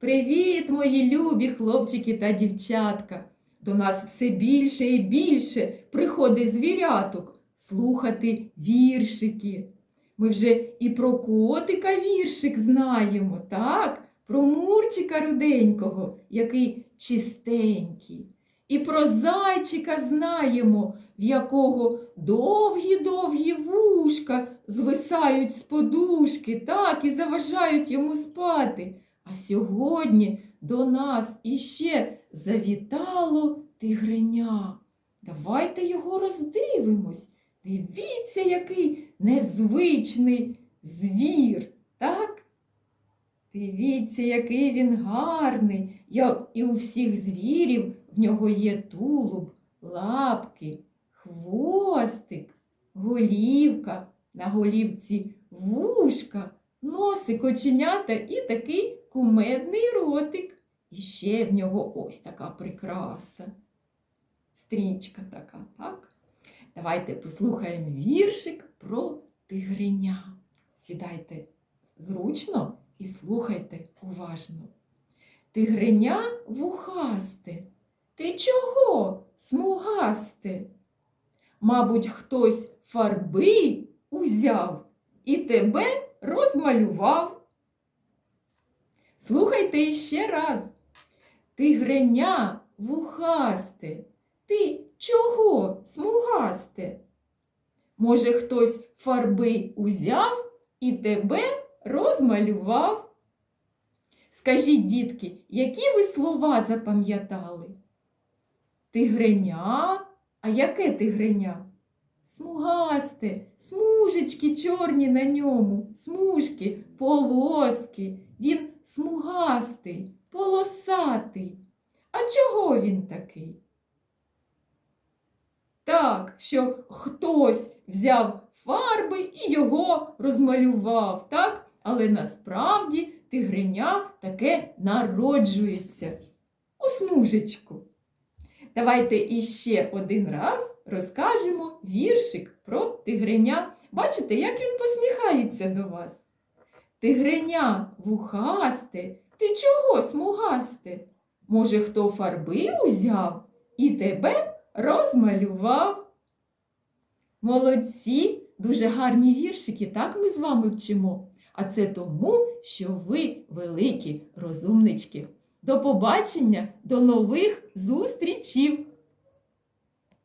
Привіт, мої любі хлопчики та дівчатка! До нас все більше і більше приходить звіряток слухати віршики. Ми вже і про котика віршик знаємо, так? Про Мурчика руденького, який чистенький. І про зайчика знаємо, в якого довгі-довгі вушка звисають з подушки, так, і заважають йому спати. А сьогодні до нас іще завітало тигреня. Давайте його роздивимось. Дивіться, який незвичний звір, так? Дивіться, який він гарний, як і у всіх звірів в нього є тулуб, лапки, хвостик, голівка, на голівці вушка, носик, оченята і такий кумедний ротик. І ще в нього ось така прикраса. Стрічка така, так? Давайте послухаємо віршик про тигреня. Сідайте зручно і слухайте уважно. Тигреня вухасте. Ти чого смугасте? Мабуть, хтось фарби узяв і тебе розмалював. Слухайте іще раз. Тигреня вухасте. Ти чого смугасте? Може, хтось фарби узяв і тебе розмалював? Скажіть, дітки, які ви слова запам'ятали? Тигреня? А яке тигреня? Смугасте, смужечки чорні на ньому, смужки, полоски. Він смугастий, полосатий. А чого він такий? Так, що хтось взяв фарби і його розмалював, так? Але насправді тигреня таке народжується у смужечку. Давайте іще один раз розкажемо віршик про тигреня. Бачите, як він посміхається до вас? Тигреня вухасте, ти чого смугасте? Може, хто фарби узяв і тебе розмалював? Молодці, дуже гарні віршики, так ми з вами вчимо. А це тому, що ви великі розумнички. До побачення, до нових зустрічів!